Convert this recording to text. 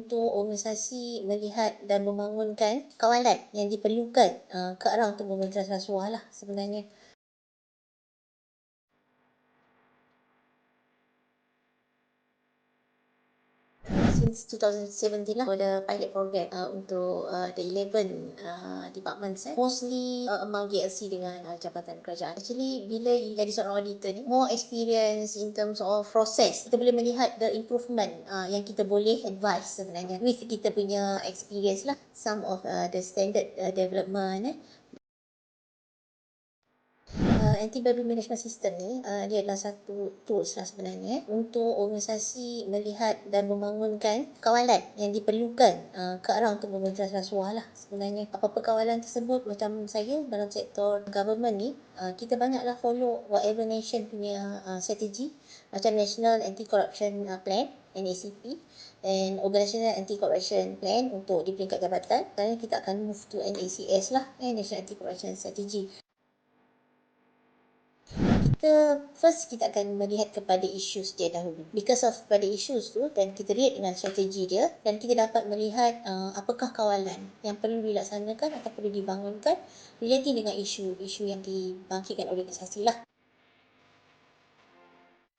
untuk organisasi melihat dan membangunkan kawalan yang diperlukan uh, ke arah untuk membentras rasuah lah sebenarnya. Since 2017 lah for pilot program uh, untuk uh, the 11 uh, departments eh. mostly uh, among GLC dengan uh, Jabatan Kerajaan. Actually bila you jadi seorang auditor ni more experience in terms of process. Kita boleh melihat the improvement uh, yang kita boleh advise sebenarnya with kita punya experience lah. Some of uh, the standard uh, development eh anti-bribery management system ni uh, dia adalah satu tools lah sebenarnya untuk organisasi melihat dan membangunkan kawalan yang diperlukan uh, ke arah untuk membentras rasuah lah sebenarnya. Apa-apa kawalan tersebut macam saya dalam sektor government ni uh, kita banyaklah follow whatever nation punya uh, strategi macam National Anti-Corruption uh, Plan NACP and Organizational Anti-Corruption Plan untuk di peringkat jabatan. Sekarang kita akan move to NACS lah eh, National Anti-Corruption Strategy kita first kita akan melihat kepada issues dia dahulu. Because of pada issues tu dan kita lihat dengan strategi dia dan kita dapat melihat uh, apakah kawalan yang perlu dilaksanakan atau perlu dibangunkan relating dengan isu-isu yang dibangkitkan organisasi lah